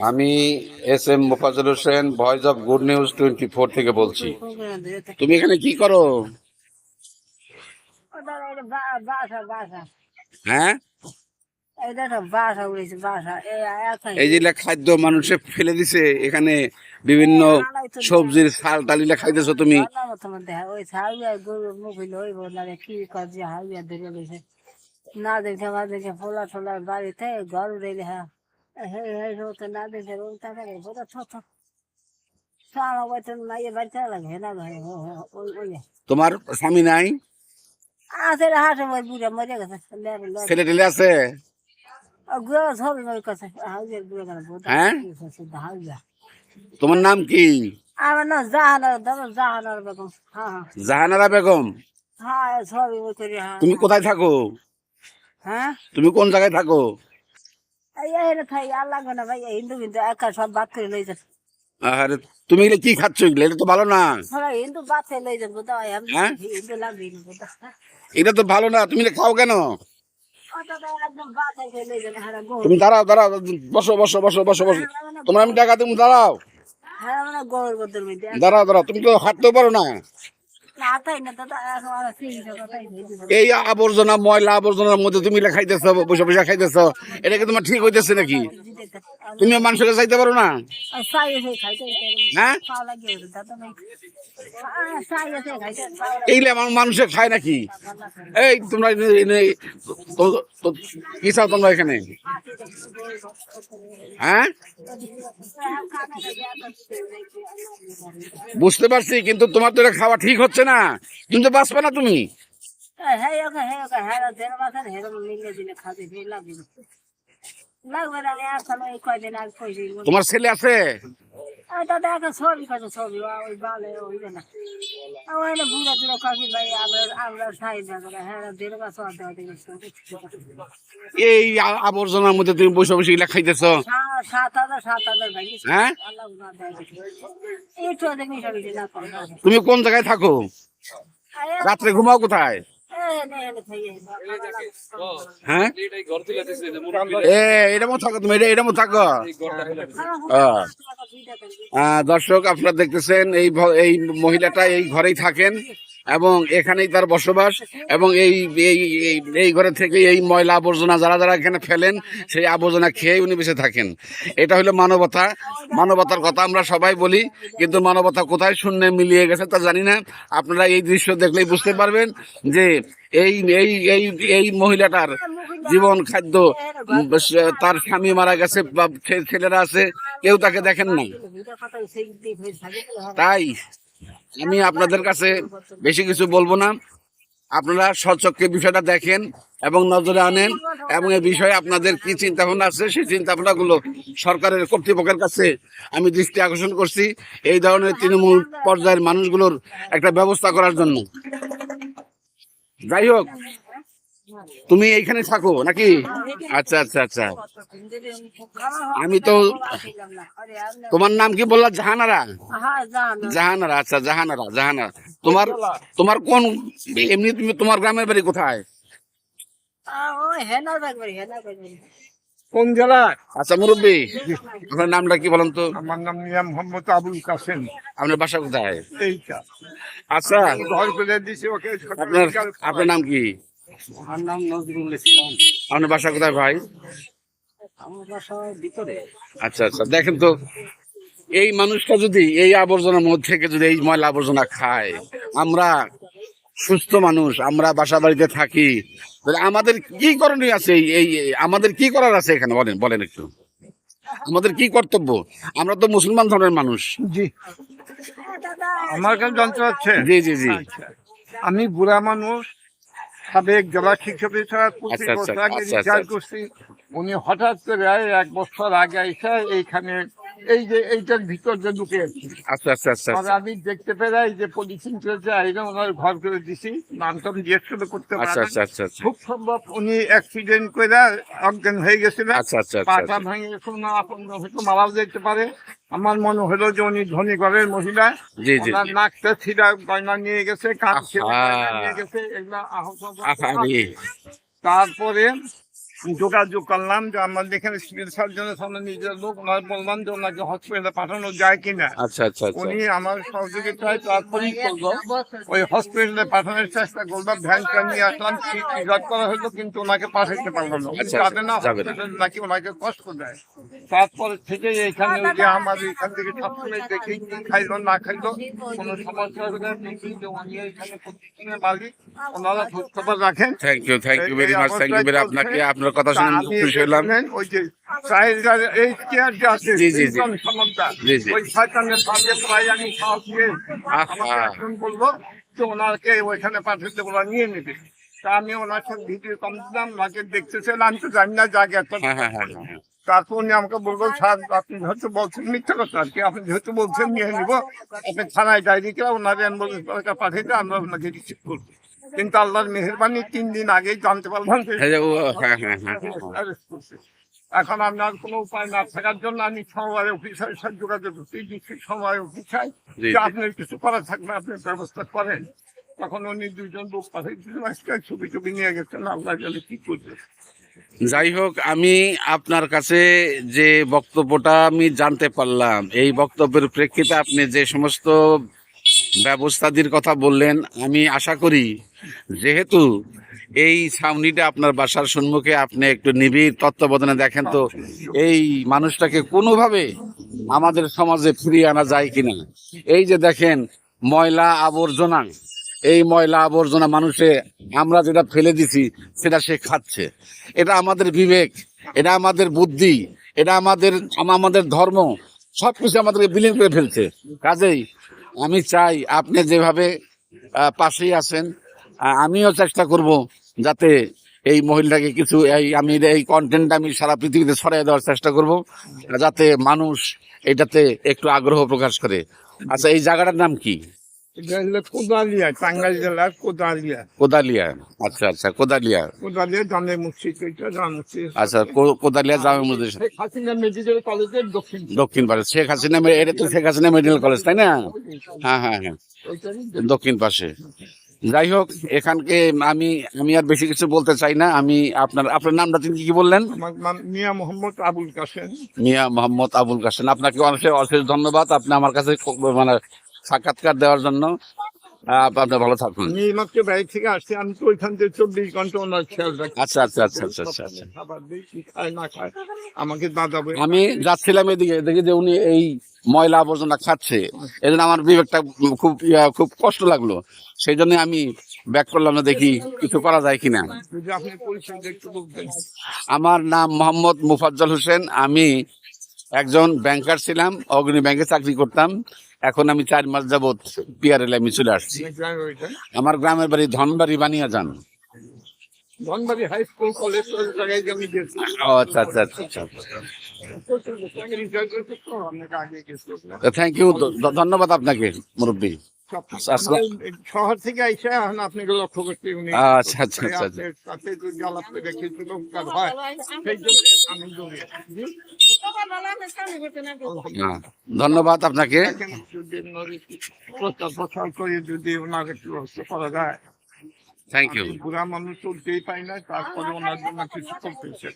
আমি S M Mofazul Hossain, voice of good news twenty four থেকে বলছি। তুমি এখানে কি করো? হ্যাঁ? খাদ্য মানুষে ফেলে দিছে, এখানে বিভিন্ন সবজির শাল টালিলা খাইতেছো তুমি। না দেখে, মা দেখে, ফোলা টোলা বাড়িতে উড়েলে হ্যাঁ। তোমার স্বামী নাই? আছে হাসে ওই বুড়া মরে গেছে লেবে লেবে ছেলে টেলে আছে? গুয়া সব ওই কাছে হাউয়া গুয়া গেল বোধ হ্যাঁ? তোমার নাম কি? আমার জাহানার দাদা জাহানার বেগম। হ্যাঁ জাহানারা বেগম হ্যাঁ সবই হ্যাঁ তুমি কোথায় থাকো? হ্যাঁ। তুমি কোন জায়গায় থাকো? আরে তুমি এগুলো কি খাচ্ছ এগুলো? এটা তো ভালো না। হয় হ্যাঁ? এটা তো ভালো না তুমি খাও কেন? হ্যাঁ তুমি দাঁড়াও দাঁড়াও বসো বসো বসো বসো বসো। তোমার আমি টাকা তুমি দাঁড়াও। মানে দাঁড়াও দাঁড়াও তুমি তো হাঁটতেও পারো না। এই আবর্জনা, ময়লা আবর্জনার মধ্যে তুমি খাইতেছ, বসে বসে খাইতেছ, এটা কি তোমার ঠিক হইতেছে নাকি? তুমি মানুষকে চাইতে পারো না হ্যাঁ এইগুলো আমার মানুষে খায় নাকি এই তোমরা কি চাও তোমরা এখানে হ্যাঁ বুঝতে পারছি কিন্তু তোমার তো এটা খাওয়া ঠিক হচ্ছে না কিন্তু বাঁচবে না তুমি হ্যাঁ ওকে হ্যাঁ ওকে হ্যাঁ দেড় মাসের হেরম লিঙ্গে দিলে খাতে দিয়ে তোমার ছেলে আছে হ্যাঁ এই আবর্জনার মধ্যে তুমি বসে বসে এগুলা খাইতেছো হ্যাঁ? তুমি কোন জায়গায় থাকো রাত্রে ঘুমাও কোথায় হ্যাঁ এটা মতো থাকো তুমি এটা এটা মতো থাকো। আহ। আহ, দর্শক আপনারা দেখতেছেন এই এই মহিলাটা এই ঘরেই থাকেন। এবং এখানেই তার বসবাস এবং এই এই, এই- ঘরে থেকে এই ময়লা আবর্জনা যারা যারা এখানে ফেলেন, সেই আবর্জনা খেয়ে উনি বেঁচে থাকেন। এটা হলো মানবতা। মানবতার কথা আমরা সবাই বলি, কিন্তু মানবতা কোথায় শূন্যে মিলিয়ে গেছে তা জানি না। আপনারা এই দৃশ্য দেখলেই বুঝতে পারবেন যে এই এই এই এই মহিলাটার জীবন খাদ্য, তার স্বামী মারা গেছে বা ছেলেরা আছে, কেউ তাকে দেখেন না তাই আমি আপনাদের কাছে বেশি কিছু বলব না। আপনারা সচক্ষে বিষয়টা দেখেন এবং নজরে আনেন এবং এ বিষয়ে আপনাদের কি চিন্তা ভাবনা আছে, সেই চিন্তা ভাবনাগুলো সরকারের কর্তৃপক্ষের কাছে আমি দৃষ্টি আকর্ষণ করছি এই ধরনের তৃণমূল পর্যায়ের মানুষগুলোর একটা ব্যবস্থা করার জন্য। যাই হোক তুমি এইখানে থাকো নাকি? আচ্ছা আচ্ছা আচ্ছা। আমি তো তোমার নাম কি বললা? জাহানারা? জাহানারা আচ্ছা জাহানারা জাহানারা। তোমার তোমার কোন এমনি তুমি তোমার গ্রামের বাড়ি কোথায়? কোন জেলা? আচ্ছা মুরব্বী আপনার নামটা কি বলেন তো? আমার নাম মোহাম্মদ আবুল কাসেম। আপনার বাসা কোথায়? আচ্ছা। আপনার নাম কি? আমার নাম নজরুল ইসলাম। আপনার বাসা কোথায় ভাই? আমার বাসায় ভিতরে। আচ্ছা আচ্ছা। দেখেন তো এই মানুষটা যদি এই আবর্জনার মধ্যে থেকে যদি এই ময়লা আবর্জনা খায় আমরা সুস্থ মানুষ আমরা বাসা বাড়িতে থাকি তাহলে আমাদের কি করণীয় আছে এই আমাদের কি করার আছে এখানে? বলেন বলেন একটু। আমাদের কি কর্তব্য? আমরা তো মুসলমান ধর্মের মানুষ। জি। আমার কাছে যন্ত্র আছে। জি জি জি। আমি বুড়া মানুষ সাবেক জেলা পঁচিশ আচ্ছা, আচ্ছা, বছর আগে আচ্ছা, রিটায়ার। করছি উনি হঠাৎ করে এক বছর আগে এসে এইখানে এই যে এইটার ভিতর যে ঢুকে আচ্ছা আচ্ছা আচ্ছা আমি দেখতে পেলাম যে পলিথিন চলছে আইনে ওনার ঘর করে দিছি নাম টাম জিজ্ঞেস করতে আচ্ছা আচ্ছা আচ্ছা আচ্ছা। খুব সম্ভব উনি অ্যাক্সিডেন্ট করে অজ্ঞান হয়ে গেছিলেন আচ্ছা আচ্ছা আচ্ছা পাটা ভেঙে গেছে না আপন হয়তো মারাও যেতে পারে। আমার মনে হলো যে উনি ধনী ঘরের মহিলা। জি জি নাকটা ছিলা গয়না নিয়ে গেছে কান নিয়ে গেছে এগুলা আহত তারপরে যোগাযোগ করলাম যে আমাদের এখানে সিভিল সার্জনের সামনে নিজের লোক ওনার বললাম যে ওনাকে হসপিটালে পাঠানো যায় কিনা। আচ্ছা আচ্ছা আচ্ছা। উনি আমার সহযোগিতায় তারপরেই করল ওই হসপিটালে পাঠানোর চেষ্টা করল ভ্যানটা নিয়ে আসলাম রিজার্ভ করা হলো কিন্তু ওনাকে পাঠাতে পারল না। আচ্ছা, যাবে না যাবে নাকি ওনাকে কষ্ট দেয়। তারপর থেকে এখানে যে আমার এখান থেকে সবসময় দেখি কি খাইলো না খাইলো কোনো সমস্যা হলে দেখি যে উনি এখানে প্রতিদিনের মালিক ওনারা খোঁজ খবর রাখেন। Thank you thank you very much thank you very আপনাকে আপনার কথা শুনে খুশি হলাম ওই যে এই চেয়ার যে আছে জি, জি, জি। জি, জি। ওই শয়তানের সাথে প্রায় আমি দিয়ে আহা। বলব যে ওনাকে ওইখানে পাঠাতে ওরা নিয়ে নেবে তা আমি ওনার সাথে ভিডিও কম দিলাম ওনাকে দেখতেছিলাম আমি তো জানি না জায়গা হ্যাঁ হ্যাঁ হ্যাঁ। তারপর উনি আমাকে বলব স্যার আপনি হয়তো বলছেন মিথ্যা কথা আর কি আপনি যেহেতু বলছেন নিয়ে নিব আপনি থানায় ডায়েরি করে ওনার অ্যাম্বুলেন্স পাঠিয়ে দিয়ে আমরা ওনাকে রিসিভ করব কিন্তু আল্লাহর মেহরবানি তিন দিন আগেই জানতে পারলাম হ্যাঁ হ্যাঁ হ্যাঁ। এখন আপনার কোনো উপায় না থাকার জন্য আমি সমবায় অফিসারের সাথে যোগাযোগ ডিস্ট্রিক্ট সমবায় অফিসার। যে আপনার কিছু করার থাকলে আপনি ব্যবস্থা করেন। তখন উনি দুইজন লোক পাঠিয়েছিলেন আজকে ছবি টবি নিয়ে গেছেন আল্লাহ জানে কি করবে। যাই হোক আমি আপনার কাছে যে বক্তব্যটা আমি জানতে পারলাম এই বক্তব্যের প্রেক্ষিতে আপনি যে সমস্ত ব্যবস্থাদির কথা বললেন, আমি আশা করি যেহেতু এই ছাউনিটা আপনার বাসার সম্মুখে আপনি একটু নিবিড় তত্ত্বাবধানে দেখেন তো, এই মানুষটাকে কোনোভাবে আমাদের সমাজে ফিরিয়ে আনা যায় কিনা। এই যে দেখেন, ময়লা আবর্জনা, এই ময়লা আবর্জনা মানুষে আমরা যেটা ফেলে দিছি, সেটা সে খাচ্ছে। এটা আমাদের বিবেক, এটা আমাদের বুদ্ধি, এটা আমাদের আমাদের ধর্ম সব কিছু আমাদেরকে বিলীন করে ফেলছে। কাজেই আমি চাই আপনি যেভাবে পাশেই আছেন আমিও চেষ্টা করব যাতে এই মহিলাকে কিছু এই আমি এই কন্টেন্ট আমি সারা পৃথিবীতে ছড়াই দেওয়ার চেষ্টা করব, যাতে মানুষ এটাতে একটু আগ্রহ প্রকাশ করে। আচ্ছা এই জায়গাটার নাম কি? কোদালিয়া টাঙ্গাইল জেলার কোদালিয়া। কোদালিয়া আচ্ছা আচ্ছা কোদালিয়া। কোদালিয়া জামে মসজিদ এটা জামে মসজিদ। আচ্ছা কোদালিয়া জামে মসজিদ। শেখ হাসিনা মেডিকেল কলেজের দক্ষিণ দক্ষিণ পাশে শেখ হাসিনা এটা তো শেখ হাসিনা মেডিকেল কলেজ তাই না? হ্যাঁ হ্যাঁ হ্যাঁ। দক্ষিণ পাশে। যাই হোক এখানকে আমি আমি আর বেশি কিছু বলতে চাই না। আমি আপনার আপনার নামটা তিনি কি বললেন? মিয়া মোহাম্মদ আবুল কাসেম মিয়া মোহাম্মদ আবুল কাসেম আপনাকে অনেক অশেষ ধন্যবাদ। আপনি আমার কাছে খুব মানে সাক্ষাৎকার দেওয়ার জন্য আহ, আপনি ভালো থাকুন। আমি মাত্র বাড়ি থেকে আসছি আমি তো ওইখান থেকে চব্বিশ ঘণ্টা ওনার খেয়াল রাখি। আচ্ছা আচ্ছা আচ্ছা আচ্ছা আচ্ছা আচ্ছা। খাবার দিই কি খায় না খায় আমাকে দাদা বলে আমি যাচ্ছিলাম এদিকে দেখি যে উনি এই ময়লা আবর্জনা খাচ্ছে এই জন্য আমার বিবেকটা খুব খুব কষ্ট লাগল। সেই জন্য আমি ব্যাক করলাম না দেখি কিছু করা যায় কিনা। আমার নাম মোহাম্মদ মুফাজ্জল হোসেন। আমি একজন ব্যাংকার ছিলাম অগ্নি ব্যাংকে চাকরি করতাম। এখন আমি চার মাস যাবৎ পিয়ারেল আমি চলে আসছি। আমার গ্রামের বাড়ি ধনবাড়ি বানিয়া যান। ও আচ্ছা আচ্ছা আচ্ছা থ্যাংক ইউ ধন্যবাদ আপনাকে মুরব্বী। শহর থেকে আইসা এখন আপনাকে লক্ষ্য করতে উনি আচ্ছা, আচ্ছা, আচ্ছা, আচ্ছা। সাথে যদি আলাপ করে কিছু উপকার হয়। সেই জন্য। হ্যাঁ, ধন্যবাদ আপনাকে। প্রচার প্রচার করে যদি ওনার একটু ব্যবস্থা করা যায় থ্যাংক ইউ বুড়া মানুষ চলতেই পাই না তারপরে ওনার জন্য কিছু করতেছে।